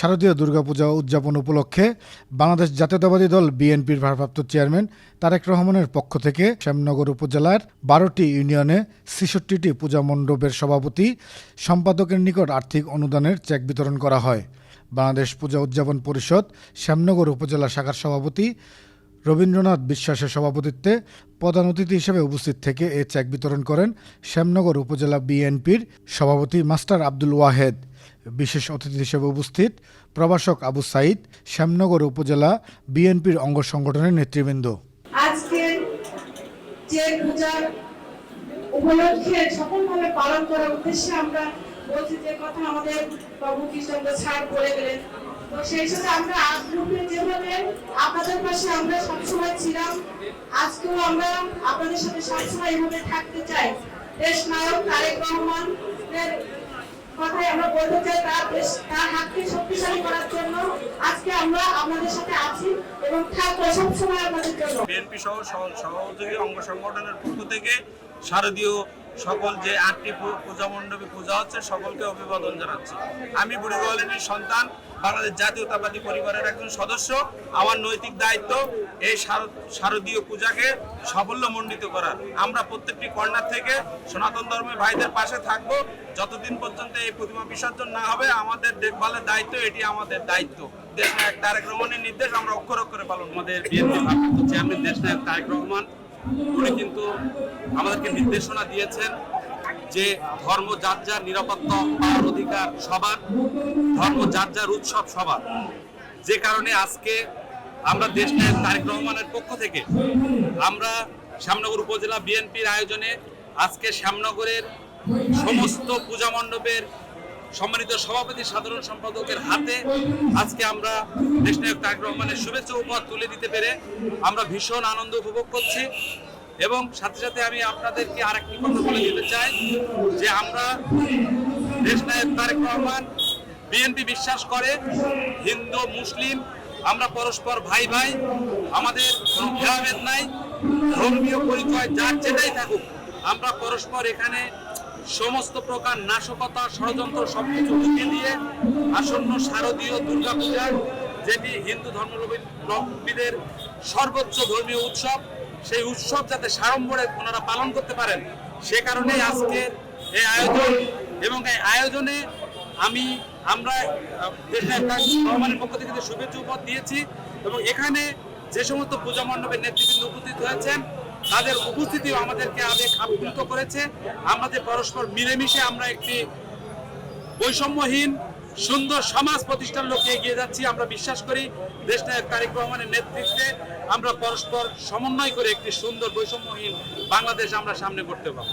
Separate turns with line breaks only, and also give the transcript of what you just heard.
শারদীয় দুর্গাপূজা উদযাপন উপলক্ষে বাংলাদেশ জাতীয়তাবাদী দল বিএনপির ভারপ্রাপ্ত চেয়ারম্যান তারেক রহমানের পক্ষ থেকে শ্যামনগর উপজেলার বারোটি ইউনিয়নে ছেষট্টিটি পূজা মণ্ডপের সভাপতি, সম্পাদকের নিকট আর্থিক অনুদানের চেক বিতরণ করা হয়। বাংলাদেশ পূজা উদযাপন পরিষদ শ্যামনগর উপজেলা শাখার সভাপতি রবীন্দ্রনাথ বিশ্বাসের সভাপতিত্বে প্রধান অতিথি হিসেবে উপস্থিত থেকে এ চেক বিতরণ করেন শ্যামনগর উপজেলা বিএনপির সভাপতি মাস্টার আব্দুল ওয়াহেদ। বিশেষ অতিথি হিসেবে উপস্থিত প্রভাষক আবু সাইদ, শ্যামনগর উপজেলা বিএনপির অঙ্গ সংগঠনের নেতৃবৃন্দ।
পালন করার উদ্দেশ্যে আমরা বলছি যে কথা আমাদের প্রভু গেলেন। তো সেই সাথে আমরা আগ্রহে যেভাবে আপনাদের পাশে আমরা সবসময় ছিলাম, আজকেও আমরা আপনাদের সাথে সবসময় এভাবে থাকতে চাই। দেশ নায়ক তারেক রহমানের কথাই আমরা বলতে চাই তার তার হাতকে শক্তিশালী করার জন্য আজকে আমরা আপনাদের সাথে আছি এবং থাকব সবসময় আপনাদের জন্য।
বিএনপি সহ সহ- সহযোগী অঙ্গ সংগঠনের পক্ষ থেকে শারদীয় সকল যে আটটি পূজা মণ্ডপে পূজা হচ্ছে, সকলকে অভিবাদন জানাচ্ছি। আমি বুড়িগোয়ালিনীর সন্তান, বাংলাদেশ জাতীয়তাবাদী পরিবারের একজন সদস্য। আমার নৈতিক দায়িত্ব এই শারদীয় পূজাকে সাফল্যমণ্ডিত করার। আমরা প্রত্যেকটি কর্নার থেকে সনাতন ধর্মের ভাইদের পাশে থাকব। যতদিন পর্যন্ত এই প্রতিমা বিসর্জন না হবে, আমাদের দেখভালের দায়িত্ব, এটি আমাদের দায়িত্ব। দেশ নায়ক তারেক রহমানের নির্দেশ আমরা অক্ষর অক্ষরে পালন
আমাদের বিএনপি চেয়ারম্যান, দেশনায়ক তারেক রহমান। উনি কিন্তু আমাদেরকে নির্দেশনা দিয়েছেন যে ধর্ম যার যার নিরাপত্তা অধিকার সবার, ধর্ম যার যার উৎসব সবার। যে কারণে আজকে আমরা দেশনায়ক তারেক রহমানের পক্ষ থেকে আমরা শ্যামনগর উপজেলা বিএনপির আয়োজনে আজকে শ্যামনগরের সমস্ত পূজা মণ্ডপের সম্মানিত সভাপতি, সাধারণ সম্পাদকের হাতে আজকে আমরা দেশনায়ক তারেক রহমানের শুভেচ্ছা উপহার তুলে দিতে পেরে আমরা ভীষণ আনন্দ উপভোগ করছি এবং সাথে সাথে আমি আপনাদেরকে আরেকটি কথা বলে দিতে চাই যে আমরা দেশনায়ক তারেক রহমান, বিএনপি বিশ্বাস করে, হিন্দু, মুসলিম, আমরা পরস্পর ভাই ভাই, আমাদের কোনো ভেদাভেদ নাই, ধর্মীয় পরিচয় যার যেটাই থাকুক, আমরা পরস্পর এখানে সমস্ত প্রকার নাশকতা, ষড়যন্ত্র সবকিছু ঢুকে দিয়ে আসন্ন শারদীয় দুর্গাপূজা, যেটি হিন্দু ধর্মাবলম্বীদের সর্বোচ্চ ধর্মীয় উৎসব, সেই উৎসব যাতে সাড়ম্বরে ওনারা পালন করতে পারেন, সে কারণেই আজকের এই আয়োজন এবং এই আয়োজনে আমি, আমরা দেশের পক্ষ থেকে শুভেচ্ছা উপহার দিয়েছি এবং এখানে যে সমস্ত পূজা মণ্ডপের নেতৃবৃন্দ উপস্থিত হয়েছেন তাদের উপস্থিতিও আমাদেরকে আবেগ আপ্লুত করেছে। আমাদের পরস্পর মিলেমিশে আমরা একটি বৈষম্যহীন, সুন্দর সমাজ প্রতিষ্ঠান লক্ষ্যে এগিয়ে যাচ্ছি, আমরা বিশ্বাস করি দেশ নায়ক তারেক রহমানের নেতৃত্বে আমরা পরস্পর সমন্বয় করে একটি সুন্দর বৈষম্যহীন বাংলাদেশ আমরা সামনে করতে পারব।